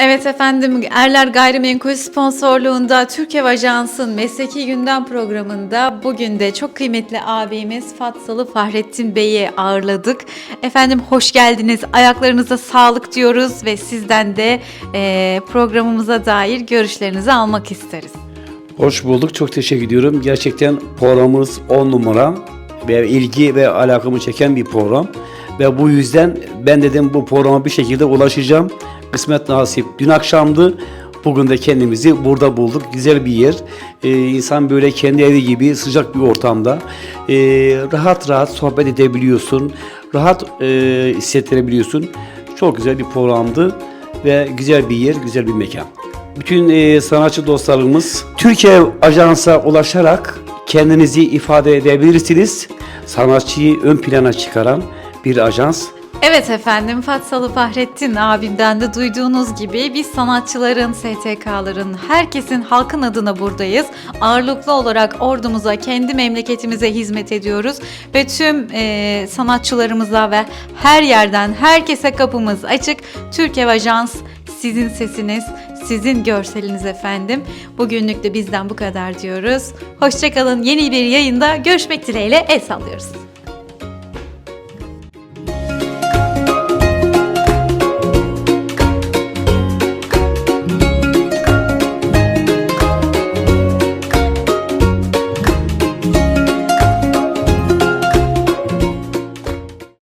Evet efendim Erler Gayrimenkul sponsorluğunda Türk Ev Ajans'ın Mesleki Gündem programında bugün de çok kıymetli abimiz Fatsalı Fahrettin Bey'i ağırladık. Efendim hoş geldiniz. Ayaklarınıza sağlık diyoruz ve sizden de eee, programımıza dair görüşlerinizi almak isteriz. Hoş bulduk. Çok teşekkür ediyorum. Gerçekten programımız 10 numara ve ilgi ve alakamı çeken bir program. Ve bu yüzden ben dedim bu programa bir şekilde ulaşacağım. Kısmet nasip. Dün akşamdı. Bugün de kendimizi burada bulduk. Güzel bir yer. Ee, insan böyle kendi evi gibi sıcak bir ortamda ee, rahat rahat sohbet edebiliyorsun. Rahat e, hissettirebiliyorsun. Çok güzel bir programdı ve güzel bir yer, güzel bir mekan. Bütün e, sanatçı dostlarımız Türkiye Ajans'a ulaşarak kendinizi ifade edebilirsiniz. Sanatçıyı ön plana çıkaran bir ajans. Evet efendim Fatsalı Fahrettin abimden de duyduğunuz gibi biz sanatçıların, STK'ların, herkesin halkın adına buradayız. Ağırlıklı olarak ordumuza, kendi memleketimize hizmet ediyoruz. Ve tüm e, sanatçılarımıza ve her yerden herkese kapımız açık. Türk Ev Ajans sizin sesiniz, sizin görseliniz efendim. Bugünlük de bizden bu kadar diyoruz. Hoşçakalın. Yeni bir yayında görüşmek dileğiyle el sallıyoruz.